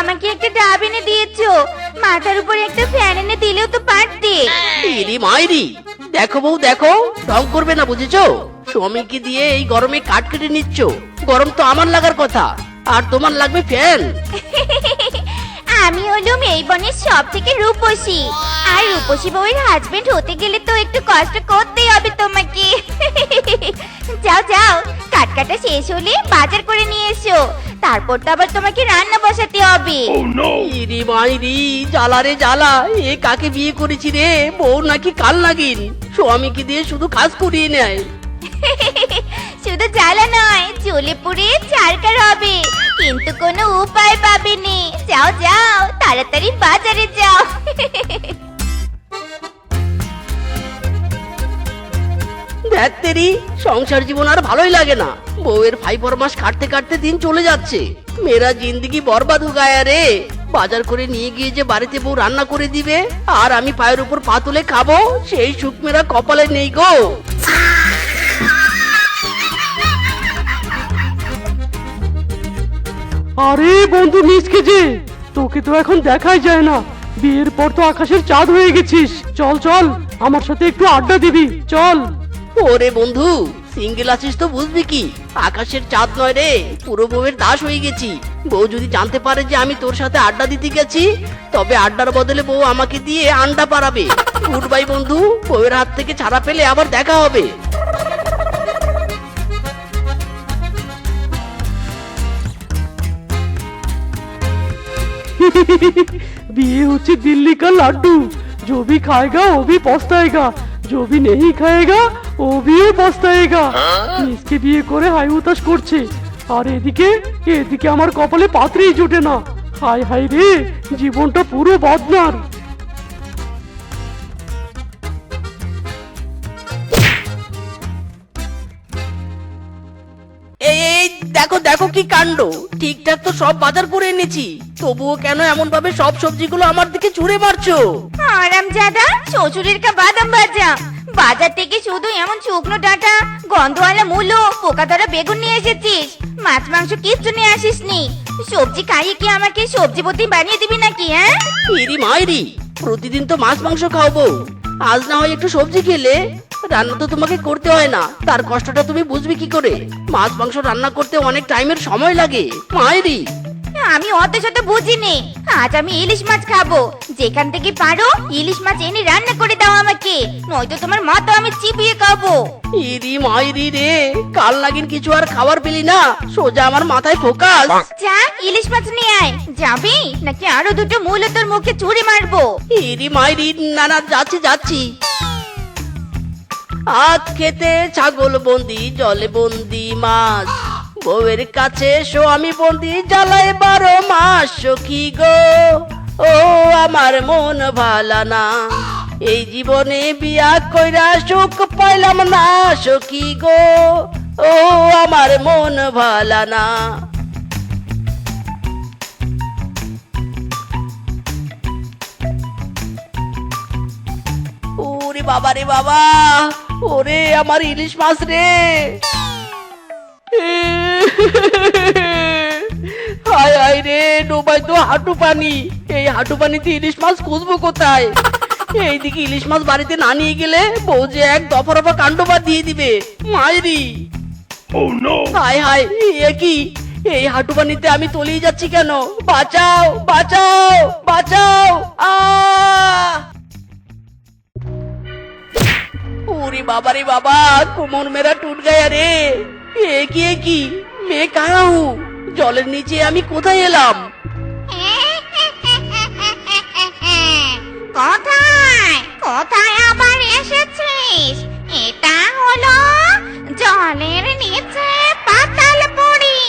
আমাকে একটা ডাব এনে দিয়েছ। মাথার উপরে একটা ফ্যান এনে দিলেও তো পারতে। ইরি মাইরি দেখো বউ দেখো ঢং করবে না বুঝেছ? স্বামীকে দিয়ে এই গরমে কাট কেটে নিচ্ছ। গরম তো আমার লাগার কথা আর তোমার লাগবে ফ্যান। আমি হলুম এই বনের সব থেকে রূপসী। আর রূপসী বউয়ের হাজবেন্ড হতে গেলে তো একটু কষ্ট করতেই হবে তোমাকে। যাও যাও কাট কাটা শেষ হলে বাজার করে নিয়ে এসো। তারপর তো আবার তোমাকে রান্না বসাতে হবে। ইরি মাইরি জ্বালা রে জ্বালা এ কাকে বিয়ে করেছি রে? বউ নাকি কাল নাগিন? স্বামীকে দিয়ে শুধু কাজ করিয়ে নেয়। শুধু জ্বালা নয় চলে পুড়ে চারকার হবে। কিন্তু কোনো উপায় পাবেনি যাও যাও তাড়াতাড়ি বাজারে যাও। তেরি সংসার জীবন আর ভালোই লাগে না। বউয়ের ফাই মাস কাটতে কাটতে দিন চলে যাচ্ছে। মেয়েরা জিন্দিগি বরবাদ গায়া রে বাজার করে নিয়ে গিয়ে যে বাড়িতে বউ রান্না করে দিবে, আর আমি পায়ের উপর পা তুলে খাব, সেই সুখ কপালে নেই গো। আরে বন্ধু মিসকে যে, তোকে তো এখন দেখাই যায় না। বিয়ের পর তো আকাশের চাঁদ হয়ে গেছিস। চল চল, আমার সাথে একটু আড্ডা দিবি। চল। ওরে বন্ধু সিঙ্গেল আছিস তো বুঝবি কি আকাশের চাঁদ নয় রে পুরো বউয়ের দাস হয়ে গেছি বউ যদি জানতে পারে যে আমি তোর সাথে আড্ডা দিতে গেছি তবে আড্ডার বদলে বউ আমাকে দিয়ে আন্ডা পারাবে গুড বাই বন্ধু বউয়ের হাত থেকে ছাড়া পেলে আবার দেখা হবে बिये होची दिल्ली का लड्डू जो भी खाएगा वो भी पछताएगा जो भी नहीं खाएगा ও বিয়ে মিসকে বিয়ে করে হাই উতাস করছে। আর এদিকে এদিকে আমার কপালে পাত্রেই জোটে না। হাই হাই রে জীবনটা পুরো বদনার। এই এই দেখো দেখো কি কাণ্ড। ঠিকঠাক তো সব বাজার করে এনেছি। তবুও কেন এমন ভাবে সব সবজিগুলো আমার দিকে ছুঁড়ে মারছো? আরাম জাদা শ্বশুরের কা বাদাম ভাজা। বাজার থেকে শুধু এমন শুকনো ডাটা, গন্ধওয়ালা মূলো পোকা ধরা বেগুন নিয়ে এসেছিস। মাছ, মাংস কিচ্ছু নিয়ে আসিসনি। সবজি খাইয়ে কি আমাকে সবজি পতি বানিয়ে দিবি নাকি হ্যাঁ? ইরি মাইরি, প্রতিদিন তো মাছ, মাংস খাওয়াবো। আজ না হয় একটু সবজি খেলে। রান্না তো তোমাকে করতে হয় না। তার কষ্টটা তুমি বুঝবে কি করে? মাছ, মাংস রান্না করতে অনেক টাইমের সময় লাগে। মায়েরি আমি অত শত বুঝিনি। আজ আমি ইলিশ মাছ খাব। যেখান থেকে পারো ইলিশ মাছ এনে রান্না করে দাও আমাকে। নয়তো তোমার মাথা আমি চিবিয়ে খাব। ইরি মাইরি রে কাল নাগিন কিছু আর খাবার পেলি না। সোজা আমার মাথায় ফোকাস। যা ইলিশ মাছ নিয়ে আয়। যাবি? নাকি আরও দুটো মূল তোর মুখে চুরি মারবো? ইরি মাইরি না না যাচ্ছি যাচ্ছি। আজ খেতে ছাগল বন্দি জলে বন্দি মাছ। বউয়ের কাছে স্বামী বন্দি জ্বালায় বারো মাস সখী গো? ও, আমার মন ভালা না। এই জীবনে বিয়া কইরা সুখ পাইলাম না সখী গো? ও, আমার মন ভালা না। ওরে বাবা রে বাবা, ওরে আমার ইলিশ মাছ রে। হায় হায় রে ডোবায় তো হাঁটু পানি। এই হাঁটু পানিতে ইলিশ মাছ খুঁজবো কোথায়? এইদিকে ইলিশ মাছ বাড়িতে না নিয়ে গেলে বউ যে এক দফা রফা কাণ্ড বা দিয়ে দিবে। মায়েরি oh, হায় হায় এ কি? এই হাঁটু পানিতে আমি তলিয়ে যাচ্ছি কেন? বাঁচাও বাঁচাও বাঁচাও! ওরে বাবা রে বাবা কোমর মেরা টুট গায়া রে। এ কি এ কি? মে হু জলের নিচে আমি কোথায় এলাম? কোথায়? কোথায় আবার এসেছিস? এটা হলো জলের নিচে পাতালপুরি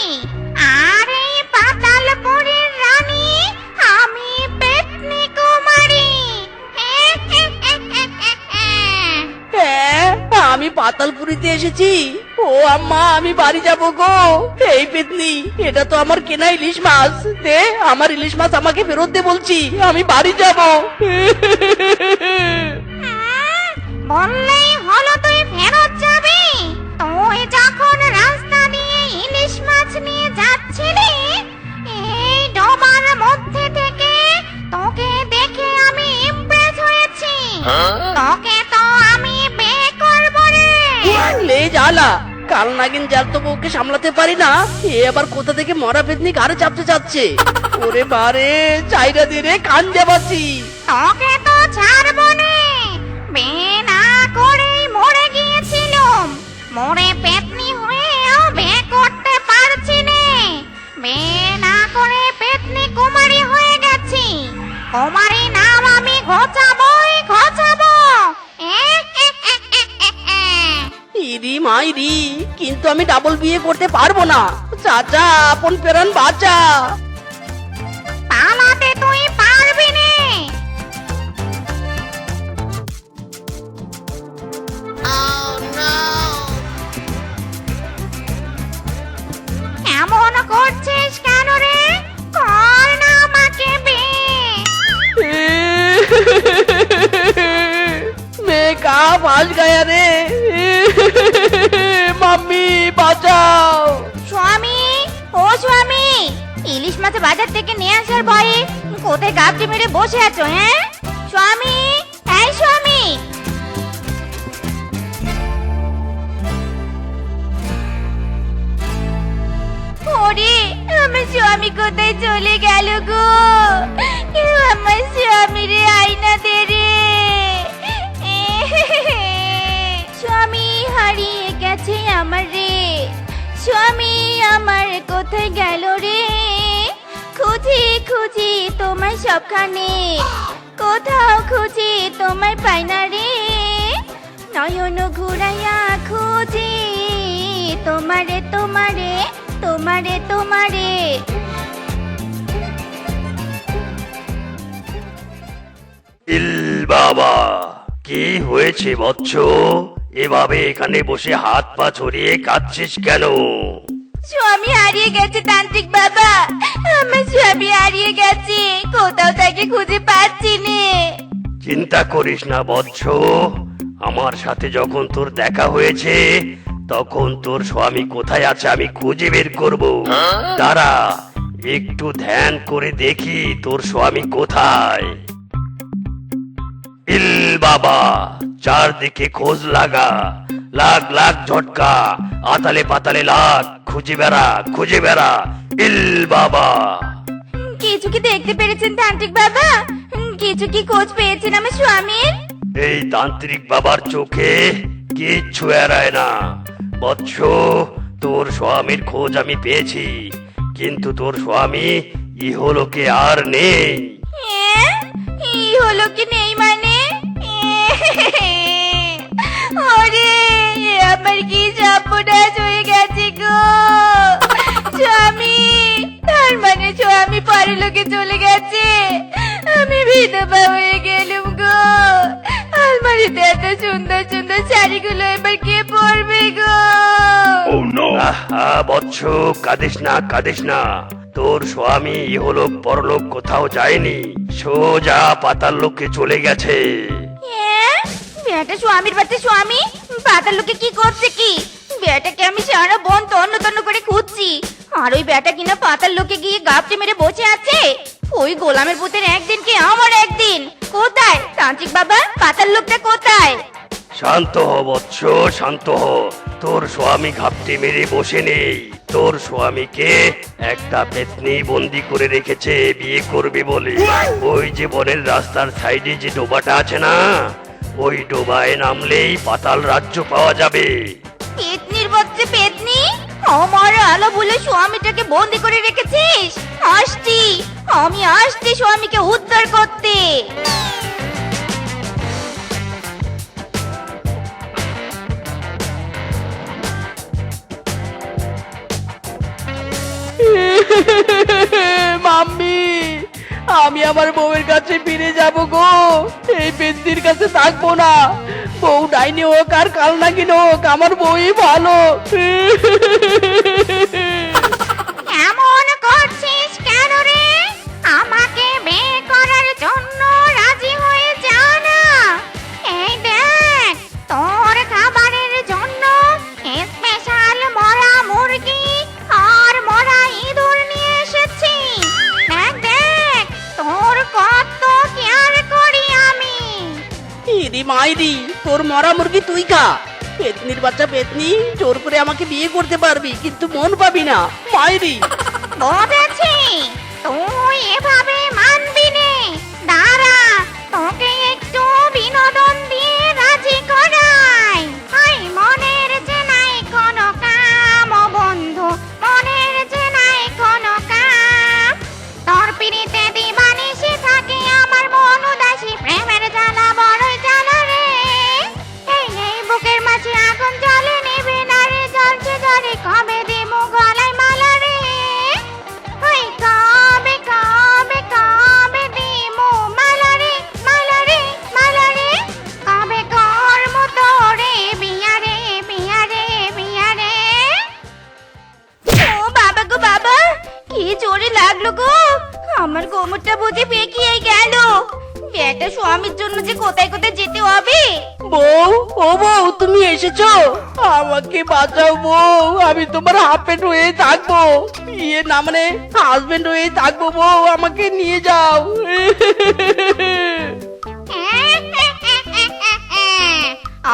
আর এই পাতালপুরীর রানী আমি পেতনি কুমারী। হ্যাঁ আমি পাতালপুরিতে এসেছি। ও আম্মা, আমি বাড়ি যাব গো। এই পেতনি, এটা তো আমার কেনা ইলিশ মাছ। দে, আমার ইলিশ মাছ আমাকে ফেরত দে বলছি, আমি বাড়ি যাব। বললেই হলো তুই ফেরত যাবি। তুই যখন কাল নাগিন জাল তো বউকে সামলাতে পারি না। এ আবার কোথা থেকে মরা পেতনি ঘাড়ে চাপতে চাচ্ছে? ওরে বারে চাইরা রে কান যাবাচ্ছি তোকে তো ছাড়বো না। বিয়ে না করেই মরে গিয়েছিলাম। মরে পেতনি হয়েও বিয়ে করতে পারছি নে। বিয়ে না করে পেতনি কুমারী হয়ে গেছি। কুমারী নাম আমি ঘোচাবই ঘোচাবো। ইরি মাইরি। কিন্তু আমি ডাবল বিয়ে করতে পারব না। চাচা আপন পেরান বাচ্চা বাজার থেকে নিয়ে আসার ভয়ে কোথায় গাবটি মেরে বসে আছো হ্যাঁ? স্বামী, এই স্বামী! ওরে, আমার স্বামী কোথায় চলে গেল গো? কেউ আমার স্বামীরে আয়না দে রে। স্বামী, হারিয়ে গেছে আমার রে। স্বামী, আমার কোথায় গেল রে? খুঁজি খুঁজি তোমার সবখানে। কোথাও খুঁজি তোমায় পাই না রে। নয়ন ঘুরাইয়া খুঁজি, তোমারে তোমারে তোমারে তোমারে। ইল বাবা, কি হয়েছে বচ্চ এভাবে এখানে বসে হাত পা ছড়িয়ে কাঁদছিস কেন? স্বামী হারিয়ে গেছে তান্ত্রিক বাবা। আমার স্বামী হারিয়ে গেছে কোথাও তাকে খুঁজে পাচ্ছি নে। চিন্তা করিস না বচ্চ আমার সাথে যখন তোর দেখা হয়েছে তখন তোর স্বামী কোথায় আছে আমি খুঁজে বের করব। দাঁড়া একটু ধ্যান করে দেখি তোর স্বামী কোথায়। ইল বাবা চারদিকে খোঁজ লাগা। লাগ লাগ ঝটকা আতালে পাতালে লাগ খুঁজে বেড়া খুঁজে বেড়া ইল বাবা। কিছু কি দেখতে পেরেছেন তান্ত্রিক বাবা? কিছু কি খোঁজ পেয়েছেন আমার স্বামীর? এই তান্ত্রিক বাবার চোখে কিচ্ছু এড়ায় না। বৎস তোর স্বামীর খোঁজ আমি পেয়েছি কিন্তু তোর স্বামী ইহলোকে আর নেই। হ্যাঁ? এই হলো কি নেই মানে? ওরে! আমার কি সর্বনাশ হয়ে গেছে গো। স্বামী তার মানে স্বামী পরলোকে চলে গেছে। আমি বিধবা হয়ে গেলুম গো। আলমারিতে এত সুন্দর সুন্দর শাড়িগুলো এবার কে পরবে গো? আহা বৎস কাঁদিস না কাঁদিস না। তোর স্বামী ইহলোক পরলোক কোথাও যায়নি। সোজা পাতাল লোকে চলে গেছে। বেটা স্বামীর বাচ্চা স্বামী? পাতার লোকে কি করছে কি? বেটাকে আমি সারা বন তন্ন তন্ন করে খুঁজছি। আর ওই বেটা কিনা পাতার লোকে গিয়ে গাপটে মেরে বসে আছে? ওই গোলামের পুতের একদিন কি আমার একদিন? কোথায়? তান্ত্রিক বাবা পাতার লোকটা কোথায়? শান্ত হ বৎস শান্ত হ। তোর স্বামী ঘাপটি মেরে বসে নেই। তোর স্বামীকে একটা পেতনি বন্দি করে রেখেছে বিয়ে করবে বলে। ওই যে বনের রাস্তার সাইডে যে ডোবাটা আছে না ওই ডোবায় নামলেই পাতাল রাজ্য পাওয়া যাবে। পেতনির বাচ্চা পেতনি? আমার আলো বলে স্বামীটাকে বন্দি করে রেখেছিস? আসছি। আমি আসছি স্বামীকে উদ্ধার করতে। মাম্মি। আমি আমার বউয়ের কাছে ফিরে যাব গো। এই পেন্দির কাছে থাকব না। বউ ডাইনি হোক আর কাল নাগিন হোক, আমার বউই ভালো। এমন করছিস কেন রে? আমাকে মাইরি, তোর মরা মুরগি তুই খা। পেতনির বাচ্চা পেতনি, জোর করে আমাকে বিয়ে করতে পারবি, কিন্তু মন পাবি না। মাইরি। বুঝেছি আমার কোমরটা বুঝি পেকিয়ে গেল। বেটা স্বামীর জন্য যে কোথায় কোথায় যেতে হবে? বউ ও বউ তুমি এসেছ? আমাকে বাঁচাও বউ আমি তোমার হাফেন্ড হয়ে থাকব। ইয়ে না মানে হাজবেন্ড হয়ে থাকব বউ আমাকে নিয়ে যাও।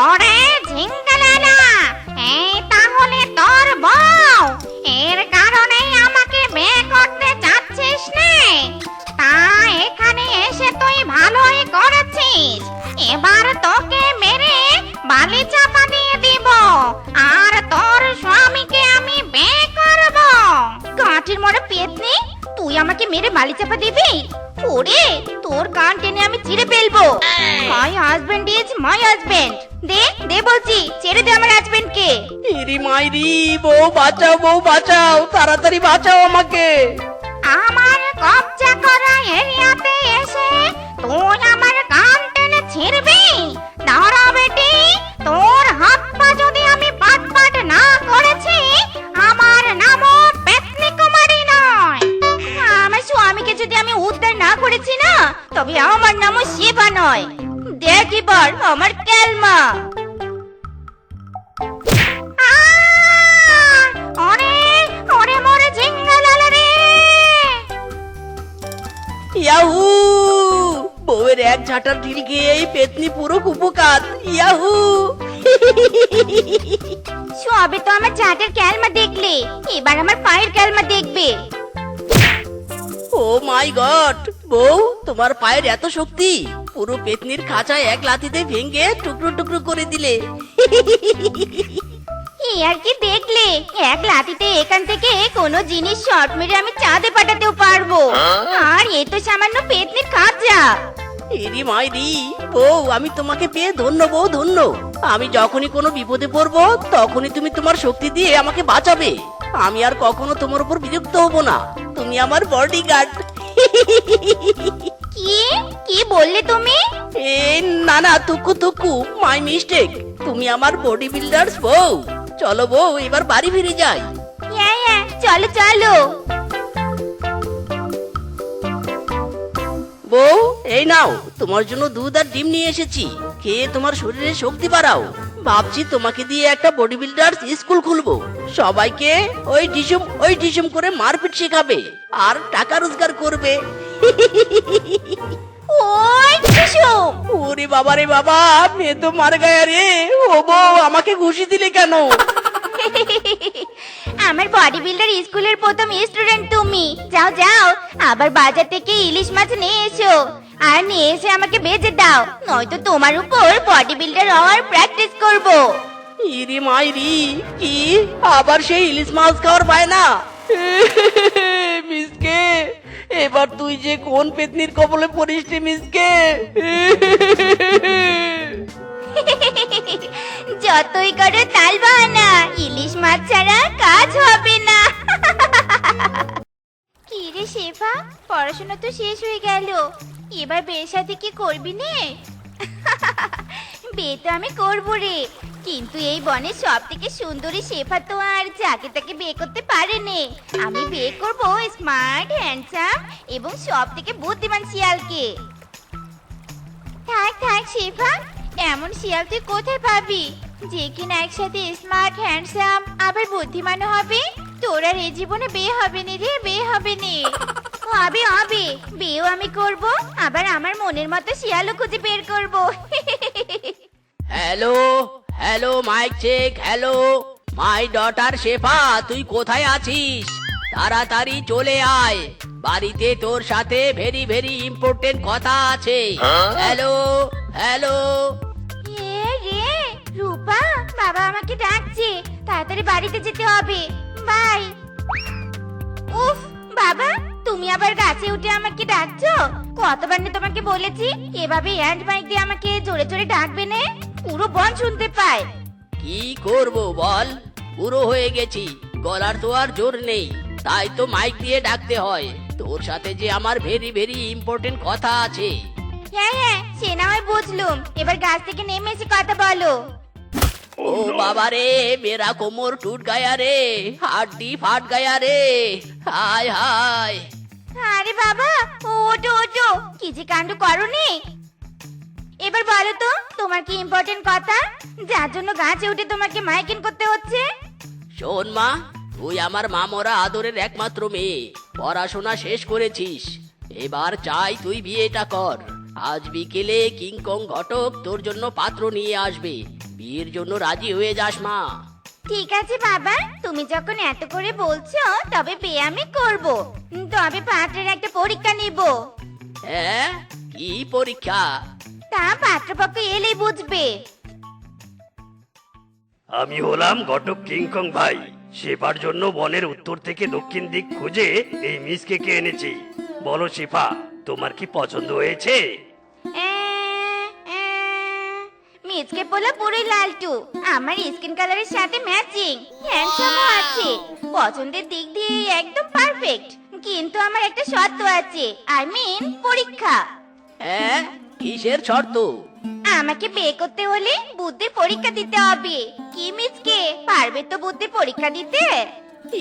ওরে ঝিঙ্গালালা এই তাহলে তোর বউ। ভালোই করেছিস। এবার তোকে মেরে বালি চাপা দিয়ে দিব। আর তোর স্বামীকে আমি বিয়ে করব। কাঠের মরা পেতনি তুই আমাকে মেরে বালি চাপা দিবি? ওরে তোর কান টেনে আমি চিড়ে ফেলব। My husband is my husband দে দে বলছি ছেড়ে দে আমার হাজবেন্ডকে ইরি মাইরি বউ বাঁচাও বউ বাঁচাও তাড়াতাড়ি বাঁচাও আমাকে। আমার কবজা করা এরিয়াতে এসে তুই আমার কান টেনে ছিড়বি? দাঁড়া বেটি, তোর হাত পা যদি আমি পাট পাট না করেছি, আমার নামও পেতনি কুমারী নয়। আমার স্বামীকে যদি আমি উদ্ধার না করেছি না, তবে আমার নামও শিবা নয়। দেখ এবার আমার ক্যালমা আহ! বউয়ের এক ঝাঁটার ঢিল খেয়ে এই পেতনি পুরো কুপকাত। ইয়াহু! সবে তো আমার চাটের ক্যালমা দেখলে। এবার আমার পায়ের ক্যালমা দেখবে। Oh my God! বউ তোমার পায়ের এত শক্তি। পুরো পেতনির খাঁচায় এক লাথিতে ভেঙে টুকরো টুকরো করে দিলে। এই আর কি দেখলে? এক লাঠিতে এখান থেকে কোনো জিনিস শর্ট মেরে আমি চাঁদে পাঠাতেও পারব। আর এ তো সামান্য পেতনির কাঁচা এরি মাইরি বউ আমি তোমাকে পেয়ে ধন্য বউ ধন্য। আমি যখনই কোনো বিপদে পড়ব তখনই তুমি তোমার শক্তি দিয়ে আমাকে বাঁচাবে। আমি আর কখনো তোমার উপর বিরক্ত হব না। তুমি আমার বডিগার্ড কি? কি বললে তুমি? এ না না তুকু তুকু মাই মিস্টেক তুমি আমার বডি বিল্ডার্স বউ। চলো বউ এবার বাড়ি ফিরে যাই। হ্যাঁ হ্যাঁ চলো চলো। বউ এই নাও তোমার জন্য দুধ আর ডিম নিয়ে এসেছি। খেয়ে তোমার শরীরে শক্তি বাড়াও। ভাবছি তোমাকে দিয়ে একটা বডি বিল্ডার স্কুল খুলবো। সবাইকে ওই ডিসুম ওই ডিসুম করে মারপিট শেখাবে। আর টাকা রোজগার করবে। ওই ওরে বাবা রে বাবা মেয়ে তো মার গায়া রে। ও বউ আমাকে ঘুষি দিলে কেন? আমার বডি বিল্ডার স্কুলের প্রথম স্টুডেন্ট তুমি। যাও যাও আবার বাজার থেকে ইলিশ মাছ নিয়ে এসো। আর নিয়ে এসে আমাকে বেজে দাও নয়তো তোমার উপর বডি বিল্ডার হওয়ার প্র্যাকটিস করব। ইরি মাইরি কি? আবার সেই ইলিশ মাছ খাওয়ার পায় না মিসকে এবার তুই যে কোন পেতনির কবলে পড়িস রে মিসকে? যতই করে তাল বাহানা, ইলিশ মাছ ছাড়া কাজ হবে না। কি রে শেফা, পড়াশোনা তো শেষ হয়ে গেল। এবার বিয়ে সাথে কি করবি নে? বিয়ে তো আমি করব রে। কিন্তু এই বনে সব থেকে সুন্দরী শেফা তো আর যাকে তাকে বিয়ে করতে পারেনি। আমি বিয়ে করব স্মার্ট, হ্যান্ডসাম এবং সব থেকে বুদ্ধিমান শিয়ালকে। থাক থাক শেফা, এমন শিয়াল তুই কোথায় পাবি? যে কিনা একসাথে স্মার্ট, হ্যান্ডসাম, আবার বুদ্ধিমান হবে? তোর আর এই জীবনে বিয়ে হবে নি রে, বিয়ে হবে নি হবে হবে, বিয়েও আমি করব, আবার আমার মনের মতো শিয়ালও খুঁজে বের করব। Hello hello mike check hello my daughter Shefa তুই কোথায় আছিস? তাড়াতাড়ি চলে আয়। বাড়িতে তোর সাথে ভেরি ভেরি ইম্পর্টেন্ট কথা আছে। হ্যালো হ্যালো এ রে রূপা বাবা আমাকে ডাকছে। তাড়াতাড়ি বাড়িতে যেতে হবে। বাই। উফ বাবা তুমি আবার গাছে উঠে আমাকে ডাকছো? কতবার না তোমাকে বলেছি এভাবে হ্যান্ড মাইক দিয়ে আমাকে জোরে জোরে ডাকবে না। পুরো বন শুনতে পায়। কি করব বল? পুরো হয়ে গেছি গলার তো আর জোর নেই তাই তো মাইক দিয়ে ডাকতে হয়। তোর সাথে যে আমার ভেরি ভেরি ইম্পর্টেন্ট কথা আছে। হ্যাঁ হ্যাঁ সে না হয় বুঝলুম। এবার গাছ থেকে নেমে এসে কথা বলো। ও বাবা রে মেরা কোমর টুট গায়া রে হাড্ডি ফাট গায়া রে হায় হায়। আরে বাবা ওটো ওটো কি যে কাণ্ড করনি এবার বলো তো তোমার কি ইম্পর্টেন্ট কথা? যার জন্য গাছে উঠে তোমাকে মাইকিং করতে হচ্ছে? শোন মা তুই আমার মামরা আদরের একমাত্র মেয়ে। পড়াশোনা শেষ করেছিস। এবার চাই তুই বিয়েটা কর। আজ বিকেলে কিংকং ঘটক তোর জন্য পাত্র নিয়ে আসবে। বিয়ের জন্য রাজি হয়ে যাস মা। ঠিক আছে বাবা তুমি যখন এত করে বলছো তবে বিয়ে আমি করব। তবে পাত্রের একটা পরীক্ষা নিব। হ্যাঁ কি পরীক্ষা? তা পাত্রপক্ষ এলেই বুঝবে। আমি হলাম ঘটক কিংকং ভাই। শেফার জন্য বনের উত্তর থেকে দক্ষিণ দিক খুঁজে এই মিসকে কে এনেছি। বলো শেফা তোমার কি পছন্দ হয়েছে? মিজকে পোলা পুরোই লালটু। আমার স্কিন কালারের সাথে ম্যাচিং হ্যান্ডসামও আছে। পছন্দের দিক দিয়ে একদম পারফেক্ট কিন্তু আমার একটা শর্ত আছে আই মিন পরীক্ষা। হ্যাঁ? কিসের শর্ত? আমাকে বিয়ে করতে হলে বুদ্ধির পরীক্ষা দিতে হবে। কি মিজকে পারবে তো বুদ্ধির পরীক্ষা দিতে?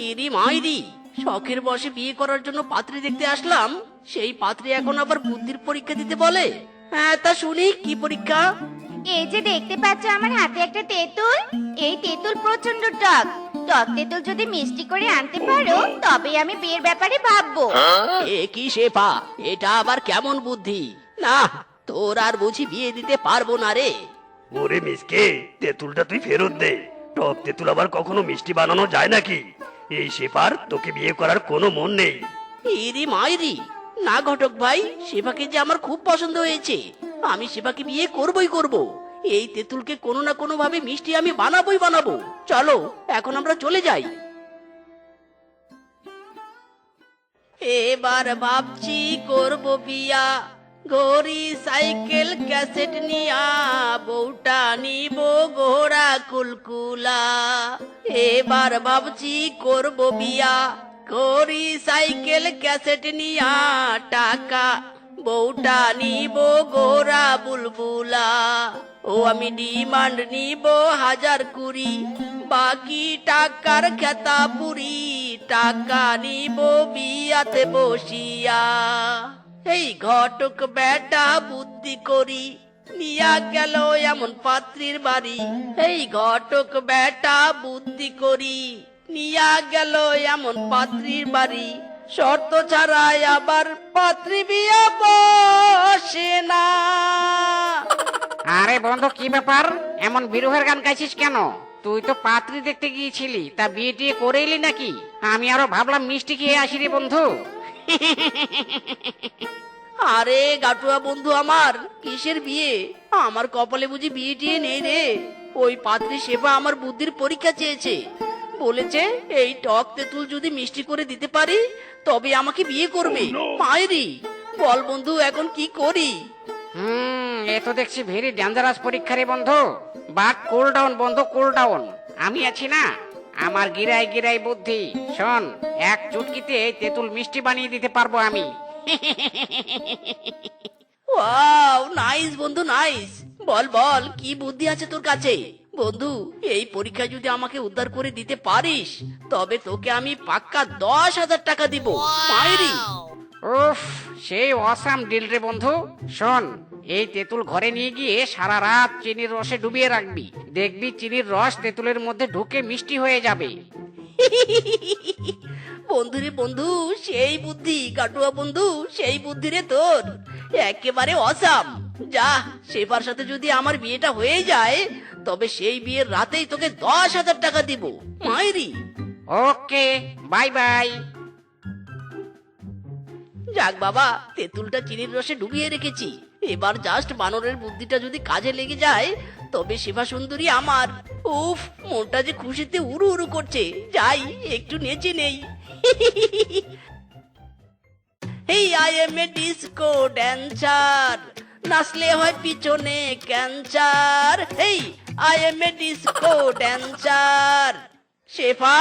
ইরি মাইরি শখের বসে বিয়ে করার জন্য পাত্রী দেখতে আসলাম। সেই পাত্রী এখন আবার বুদ্ধির পরীক্ষা দিতে বলে। হ্যাঁ তা শুনি কি পরীক্ষা? এই যে দেখতে পাচ্ছ আমার হাতে একটা তেঁতুল। এই তেঁতুল প্রচণ্ড টক। টক তেঁতুল যদি মিষ্টি করে আনতে পারো তবে আমি বিয়ের ব্যাপারে ভাববো। এ কি শেফা? এটা আবার কেমন বুদ্ধি? না তোর আর বুঝি বিয়ে দিতে পারব না রে। ওরে মিসকে তেঁতুলটা তুই ফেরত দে। টপ তেঁতুল আবার কখনো মিষ্টি বানানো যায় নাকি? এই শেফার তোকে বিয়ে করার কোনো মন নেই। ইরি মাইরি না ঘটক ভাই শিবাকে যে আমার খুব পছন্দ হয়েছে। আমি শিবাকে বিয়ে করবই করব। এই তেঁতুলকে কোনো না কোনো ভাবে মিষ্টি আমি বানাবোই বানাবো। চলো এখন আমরা চলে যাই। এবার ভাবছি করব বিয়া। ঘড়ি সাইকেল ক্যাসেট নিয়া বউটা নিব ঘোড়া কুলকুলা। এবার ভাবছি করব বিয়া। ঘড়ি সাইকেল ক্যাসেট নিয়া টাকা, বউটা নিব গোরা বুলবুলা। ও আমি ডিমান্ড নিব হাজার কুড়ি, বাকি টাকার খেতা পুরি টাকা নিব বিয়াতে বসিয়া। এই ঘটক বেটা বুদ্ধি করি, নিয়া গেল এমন পাত্রীর বাড়ি। এই ঘটক বেটা বুদ্ধি করি, নিয়া গেল এমন পাত্রীর বাড়ি। শর্ত ছাড়াই আবার পাত্রী বিয়া বসে না। আরে বন্ধু, কি ব্যাপার? এমন বিরহের গান গাইছিস কেন? তুই তো পাত্রী দেখতে গিয়েছিলি, তা বিয়ে টিয়ে করে এলি নাকি? আমি আরও ভাবলাম মিষ্টি খেয়ে আসি রে বন্ধু। আরে গাটুয়া বন্ধু আমার কিসের বিয়ে? আমার কপালে বুঝি বিয়ে টিয়ে নেই রে। ওই পাত্রী সেবা আমার বুদ্ধির পরীক্ষা চেয়েছে। বলেছে এই টক তেঁতুল যদি মিষ্টি করে দিতে পারি তবে আমাকে বিয়ে করবে। মায়েরি বল বন্ধু এখন কি করি? হুম এ তো দেখছি ভেরি ডেঞ্জারাস পরীক্ষা রে বন্ধু। বাট কুল ডাউন বন্ধু কুল ডাউন আমি আছি না। আমার গিরাই গিরাই বুদ্ধি। শোন এক চুটকিতে এই তেঁতুল মিষ্টি বানিয়ে দিতে পারব আমি। ওয়াও নাইস বন্ধু নাইস। বল বল কি বুদ্ধি আছে তোর কাছে? বন্ধু এই পরীক্ষায় যদি আমাকে উদ্ধার করে দিতে পারিস তবে তোকে আমি পাক্কা দশ হাজার টাকা দিব। মায়েরি উফ সেই অসাম ডিল রে বন্ধু। শোন এই তেঁতুল ঘরে নিয়ে গিয়ে সারা রাত চিনির রসে ডুবিয়ে রাখবি। দেখবি চিনির রস তেঁতুলের মধ্যে ঢুকে মিষ্টি হয়ে যাবে। বন্ধু রে বন্ধু সেই বুদ্ধি কাটুয়া বন্ধু সেই বুদ্ধি রে তোর। একেবারে অসাম। যা সেবার সাথে যদি আমার বিয়েটা হয়ে যায় তবে সেই বিয়ের রাতেই তোকে দশ হাজার টাকা দিব। মাইরি। Okay bye bye. যাক বাবা, তেঁতুলটা চিনির রসে ডুবিয়ে রেখেছি। এবার জাস্ট বানরের বুদ্ধিটা যদি কাজে লেগে যায়, তবে শিবা সুন্দরী আমার। উফ, মনটা যে খুশিতে উড়ু উড়ু করছে। যাই, একটু নেচে নেই। এই I am a disco dancer নাচলে হয় পিছনে ক্যান্সার। এই I am a disco dancer Shefa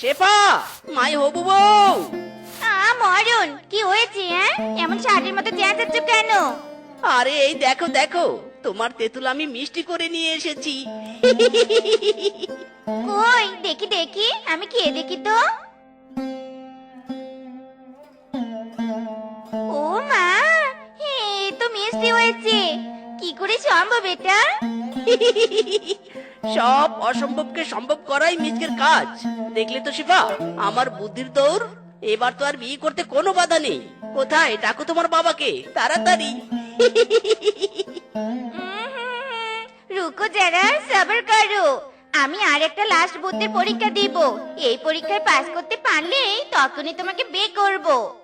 Shefa, my হবু বউ। মরণ কি হয়েছে হ্যাঁ এমন শাড়ির মতো চেঁচাচ্ছ কেন? আরে এই দেখো দেখো তোমার তেঁতুল আমি মিষ্টি করে নিয়ে এসেছি। কই? দেখি দেখি আমি খেয়ে দেখি তো। ও মা এ তো মিষ্টি হয়েছে। কি করে সম্ভব এটা? সব অসম্ভবকে সম্ভব করাই মিজকের কাজ। দেখলে তো শিফা আমার বুদ্ধির দৌড়। এবার তো আর বিয়ে করতে কোনো বাধা নেই। কোথায়? ডাকো তোমার বাবাকে। তাড়াতাড়ি। রুকো যারা, সবার করো। আমি আর একটা লাস্ট বুদ্ধির পরীক্ষা দিব। এই পরীক্ষায় পাস করতে পারলে তখনই তোমাকে বিয়ে করব।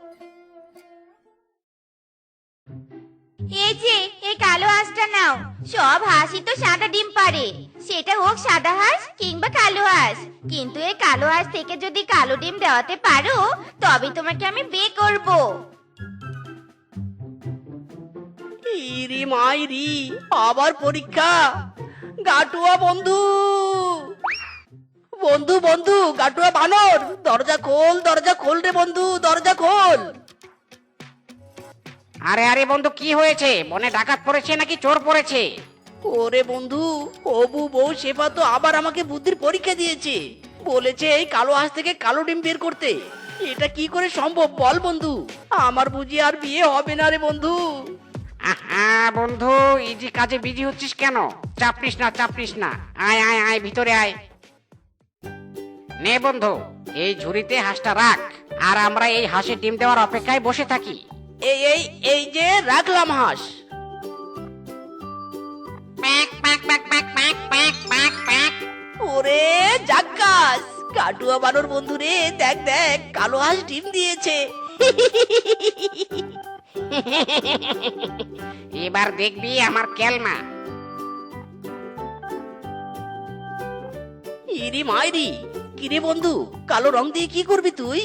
এই যে, এই কালো হাঁসটা নাও। সব হাঁসই তো সাদা ডিম পারে সেটা হোক সাদা হাঁস কিংবা কালো হাঁস কিন্তু এই কালো হাঁস থেকে যদি কালো ডিম দেওয়াতে পারো তবে তোমাকে আমি বে করব। ইরি মাইরি, আবার পরীক্ষা। গাটুয়া বন্ধু। বন্ধু বন্ধু, গাটুয়া বানর। দরজা খোল দরজা খোল রে বন্ধু, দরজা খোল। আরে আরে বন্ধু কি হয়েছে? বনে ডাকাত পড়েছে নাকি চোর পড়েছে? ওরে বন্ধু অবু বউ শেফা তো আবার আমাকে বুদ্ধির পরীক্ষা দিয়েছে। বলেছে এই কালো হাঁস থেকে কালো ডিম বের করতে। এটা কি করে সম্ভব বল বন্ধু আমার বুঝি আর বিয়ে হবে না রে বন্ধু। আহা বন্ধু ইজি কাজে বিজি হচ্ছিস কেন? চাপ নিস না চাপ নিস না। আয় আয় আয় ভিতরে আয়। নে বন্ধু এই ঝুড়িতে হাঁসটা রাখ আর আমরা এই হাঁসের ডিম দেওয়ার অপেক্ষায় বসে থাকি। এই এই এই যে রাখলাম হাঁস। ওরে জাক্কাস কাটুয়া বানর বন্ধু রে দেখ দেখ কালো হাঁস ডিম দিয়েছে। এবার দেখবি আমার কেলমা। ইরি মাইরি কিরে বন্ধু কালো রং দিয়ে কি করবি তুই?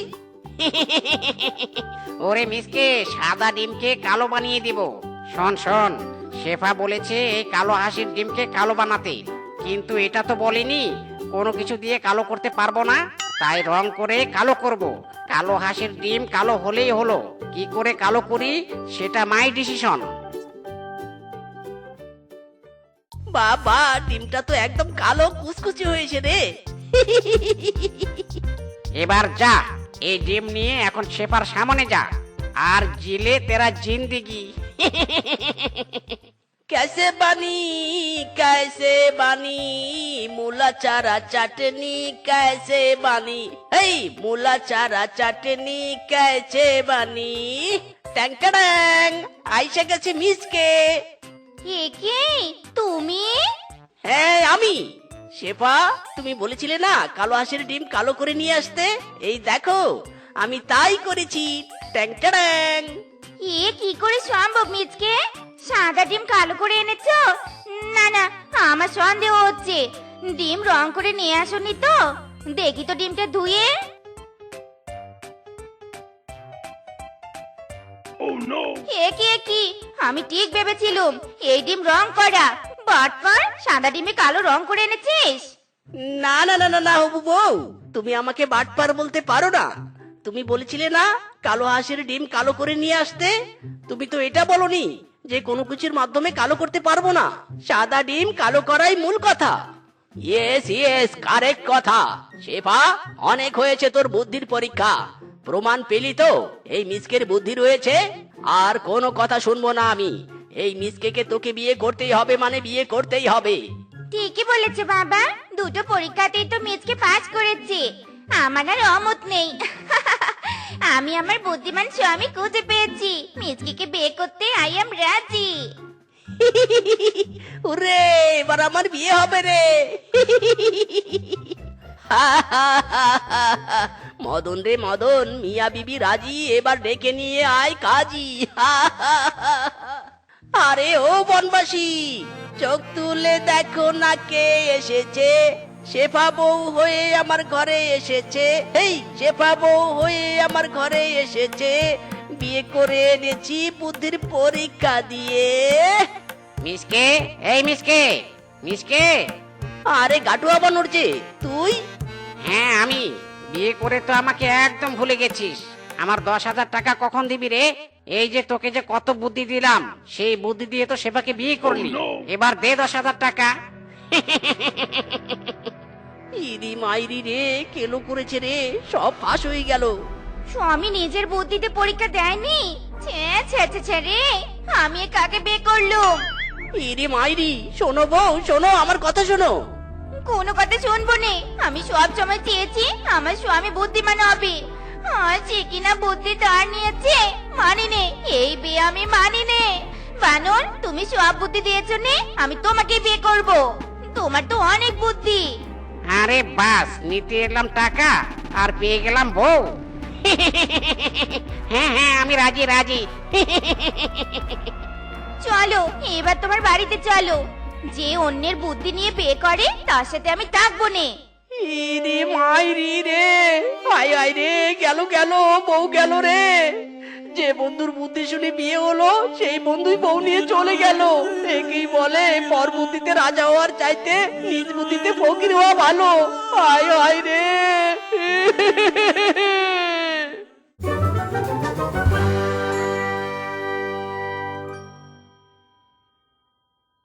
ওরে মিসকে সাদা ডিমকে কালো বানিয়ে দিব। শোন শোন শেফা বলেছে এই কালো হাসির ডিমকে কালো বানাতে। কিন্তু এটা তো বলেনি কোনো কিছু দিয়ে কালো করতে পারব না। তাই রং করে কালো করব। কালো হাঁসের ডিম কালো হলেই হলো। কি করে কালো করি সেটা মাই ডিসিশন। বাবা ডিমটা তো একদম কালো কুচকুচি হয়েছে রে। এবার যা। এই ডিম নিয়ে এখন শেফার সামনে যা আর জিলে তেরা জিন্দিগি कैसे बनी कैसे बनी मूला चारा चटनी कैसे बनी हे मूला चारा चटनी कैसे बनी ট্যাং ট্যাং আইসা গেছে মিসকে এ কে তুমি হ্যাঁ আমি শেফা তুমি বলেছিলে না কালো হাঁসের ডিম কালো করে নিয়ে আসতে? এই দেখো আমি তাই করেছি। ট্যাং ট্যাং। এ কি করে সম্ভব মিজকে সাদা ডিম কালো করে এনেছো? না না আমার সন্দেহ হচ্ছে। ডিম রং করে নিয়ে আসনি তো? দেখি তো ডিমটা ধুয়ে। এ কি এ কি? আমি ঠিক ভেবেছিলুম এই ডিম রং করা। বাটপার সাদা ডিমে কালো রং করে এনেছিস? না না না না না, হবু বউ, তুমি আমাকে বাটপার বলতে পারো না। তুমি বলেছিলে না, কালো হাঁসের ডিম কালো করে নিয়ে আসতে? তুমি তো এটা বলনি যে কোনো কিছুর মাধ্যমে কালো করতে পারব না। সাদা ডিম কালো করাই মূল কথা। ইয়েস ইয়েস কারেক্ট কথা। শেফা, অনেক হয়েছে তোর বুদ্ধির পরীক্ষা। প্রমাণ পেলি তো, এই মিসকের বুদ্ধি রয়েছে। আর কোনো কথা শুনব না আমি। এই মিসকেকে তোকে বিয়ে করতেই হবে মানে বিয়ে করতেই হবে। ঠিকই বলেছে বাবা দুটো পরীক্ষাতেই তো মিজকে পাস করেছে। আমার আর অমত নেই। আমি আমার বুদ্ধিমান স্বামী খুঁজে পেয়েছি। মিজকে বিয়ে করতে আই এম রাজি। ওরে এবার আমার বিয়ে হবে রে। মদন রে মদন মিয়া বিবি রাজি এবার ডেকে নিয়ে আয় কাজী। আরে ও বনবাসী চোখ তুলে দেখো না কে এসেছে। শেফা বউ হয়ে আমার ঘরে এসেছে। এই শেফা বউ হয়ে আমার ঘরে এসেছে। বিয়ে করে এনেছি বুদ্ধির পরীক্ষা দিয়ে। মিসকে এই মিসকে মিসকে আরে গাটুয়া বানরছে তুই? হ্যাঁ আমি। বিয়ে করে তো আমাকে একদম ভুলে গেছিস। আমার দশ হাজার টাকা কখন দিবি রে? এই যে তোকে যে কত বুদ্ধি দিলাম সেই বুদ্ধি দিয়ে তো সেবাকে বিয়ে করলি। এবার দে দশ হাজার টাকা। ইরি মাইরি রে কেলো করেছে রে সব ফাঁস হয়ে গেল। স্বামী নিজের বুদ্ধিতে পরীক্ষা দেয়নি? ছে ছে ছে ছে রে আমি এ কাকে বিয়ে করলুম? ইরি মাইরি শোনো বউ শোনো আমার কথা শোনো। কোনো কথা শুনব নে আমি সব সময় চেয়েছি আমার স্বামী বুদ্ধিমান হবে। আর সে কিনা বুদ্ধি তার নিয়েছে নে এই বিয়ে আমি মানি নে। বানর তুমি সব বুদ্ধি দিয়েছ নে আমি তোমাকে বিয়ে করব। তোমার তো অনেক বুদ্ধি। আরে বাস নিতে এলাম টাকা আর পেয়ে গেলাম বউ। হ্যাঁ হ্যাঁ আমি রাজি রাজি। চলো এবার তোমার বাড়িতে চলো। যে অন্যের বুদ্ধি নিয়ে বিয়ে করে তার সাথে আমি থাকব নে। ইরি মাইরি রে আয় আয় রে গেল গেল বউ গেল রে। যে বন্ধুর বুদ্ধি শুনে বিয়ে হলো, সেই বন্ধুই বউ নিয়ে চলে গেল। একেই বলে পর বুদ্ধিতে রাজা হওয়ার চাইতে নিজ বুদ্ধিতে ফকির হওয়া ভালো। আয় আয় রে।